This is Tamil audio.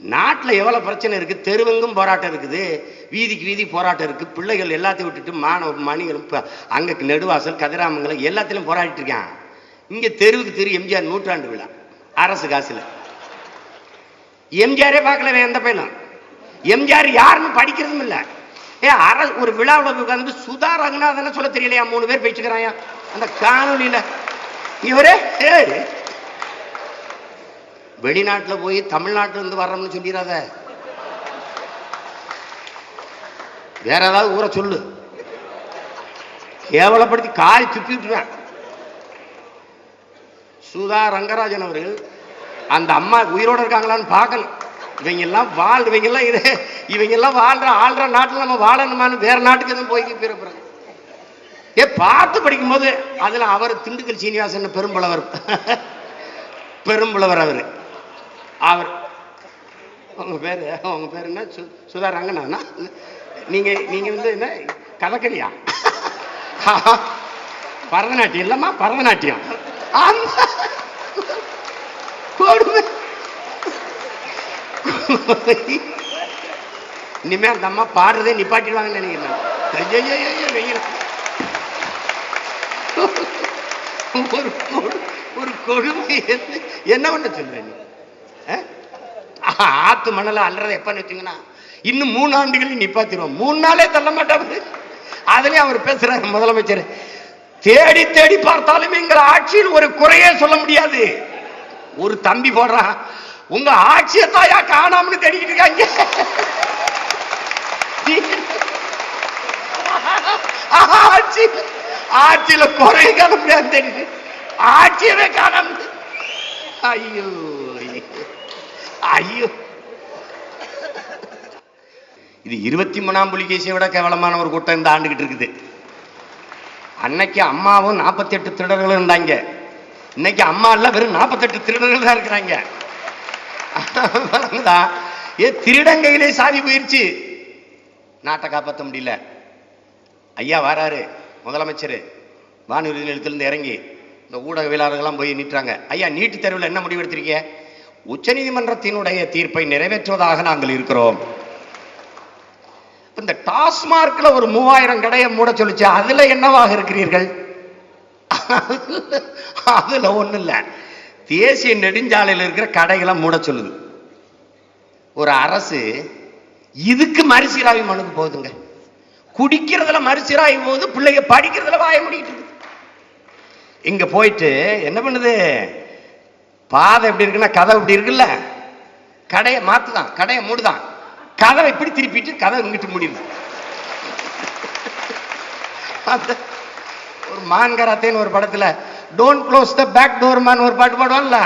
நாட்டில் எவ்வளோ பிரச்சனை இருக்குது தெருவெங்கும் போராட்டம் இருக்குது. வீதிக்கு வீதி போராட்டம் இருக்குது பிள்ளைகள் எல்லாத்தையும் விட்டுட்டு மாணவ மணிகளும் அங்கே நெடுவாசல் கதிராமங்கலம் எல்லாத்திலும் போராடிட்டு இருக்கான். இங்கே தெருவுக்கு தெரு எம்ஜிஆர் நூற்றாண்டு விழா. அரசு காசில். எம்ஜிஆரே பார்க்கல எந்த பையனும். எம்ஜிஆர் யாருன்னு படிக்கிறதும் இல்லை. ஏ அர ஒரு விழாவில் உட்காந்து சுதா ரங்கநாதன் சொல்ல தெரியலையா? மூணு பேர் பேச்சுக்கிறாயா அந்த காணொலியில் இவரே வெளிநாட்டில் போய் தமிழ்நாட்டுல இருந்து வர்றோம்னு சொல்லிடாத வேற ஏதாவது ஊரை சொல்லு. கேவலப்படுத்தி காய் துப்பி விட்டுருவேன். சுதா ரங்கராஜன் அவர்கள் அந்த அம்மா உயிரோட இருக்காங்களான்னு பார்க்கணும். இவங்க எல்லாம் வாழ் இவங்க எல்லாம் இது இவங்க எல்லாம் வாழ்ற ஆள்ற நாட்டில் நம்ம வாழணுமான்னு வேற நாட்டுக்கு எதுவும் போய் பிறப்புறாங்க ஏ பார்த்து படிக்கும்போது அதுல அவர் திண்டுக்கல் சீனிவாசன் பெரும்புலவர். பெரும்புலவர் அவர். அவர் உங்க பேரு உங்க பேர் என்ன? சு சுதா ரங்கனா நீங்க நீங்க வந்து என்ன? கதகளியா பரதநாட்டியம் இல்லைம்மா பரதநாட்டியம். கொடுமை. இனிமே அந்த அம்மா பாடுறதே நிப்பாட்டிடுவாங்கன்னு நினைக்கிறேன் ஒரு ஒரு கொடுமை. என்ன- என்ன பண்ண சொல்றேன் நீ ஆத்து மணல அல்றதை எப்பன்னு நிறுத்தீங்கன்னா? இன்னும் மூணு ஆண்டுகளில் நிப்பாத்திடுவோம். மூணு நாளே தள்ள மாட்டாரு அதுலயும் அவர் பேசுறாரு முதலமைச்சர். தேடி தேடி பார்த்தாலும் எங்கள் ஆட்சியில் ஒரு குறையே சொல்ல முடியாது. ஒரு தம்பி போடுறான் உங்க ஆட்சியை தாயா காணாமனு தேடிக்கிட்டு இருக்காங்க. ஆட்சி. ஆட்சியில குறைய காண முடியாது தெரியுது ஆட்சியவே காணாம ஐயோ. ஐயோ. இது இருபத்தி மூணாம் புலிகேசியை விட கேவலமான ஒரு கூட்டம் இந்த ஆண்டுகிட்டு இருக்குது. அன்னைக்கு அம்மாவும் நாற்பத்தெட்டு திருடர்களும் இருந்தாங்க. இன்னைக்கு அம்மா இல்ல வெறும் நாற்பத்தெட்டு திருடர்கள் தான் இருக்கிறாங்க. ஏ திருடங்கையிலே சாவி போயிருச்சு. நாட்டை காப்பாற்ற முடியல. ஐயா வராரு முதலமைச்சர். வானூர்தி நிலையத்திலிருந்து இறங்கி இந்த ஊடகவியலாளர்கள்லாம் போய் நீட்டுறாங்க. ஐயா நீட்டு தேர்வில் என்ன முடிவு எடுத்திருக்கீங்க உச்சநீதிமன்றத்தினுடைய தீர்ப்பை நிறைவேற்றுவதாக நாங்கள் இருக்கிறோம். இந்த டாஸ்மார்க்ல ஒரு மூவாயிரம் கடையை மூட சொல்லுச்சு. அதுல என்னவாக இருக்கிறீர்கள்? அதுல ஒண்ணு இல்ல. தேசிய நெடுஞ்சாலையில் இருக்கிற கடைகளை மூட சொல்லுது. ஒரு அரசு இதுக்கு மறுசீராய்வு மனுக்கு போகுதுங்க. குடிக்கிறதுல மறுசீராய்வு போகுது பிள்ளைங்க படிக்கிறதுல வாய முடிக்கிட்டு இங்க போயிட்டு என்ன பண்ணுது? பாதை எப்படி இருக்குன்னா கதவு இப்படி இருக்குல்ல? கடையை மாத்துதான் கடையை மூடுதான். கதவை இப்படி திருப்பிட்டு கதவை இங்கிட்டு முடியுது அந்த ஒரு மான் கராத்தேன்னு ஒரு படத்துல don't close the back door Maan ஒரு பாட்டு பாடுவான்ல.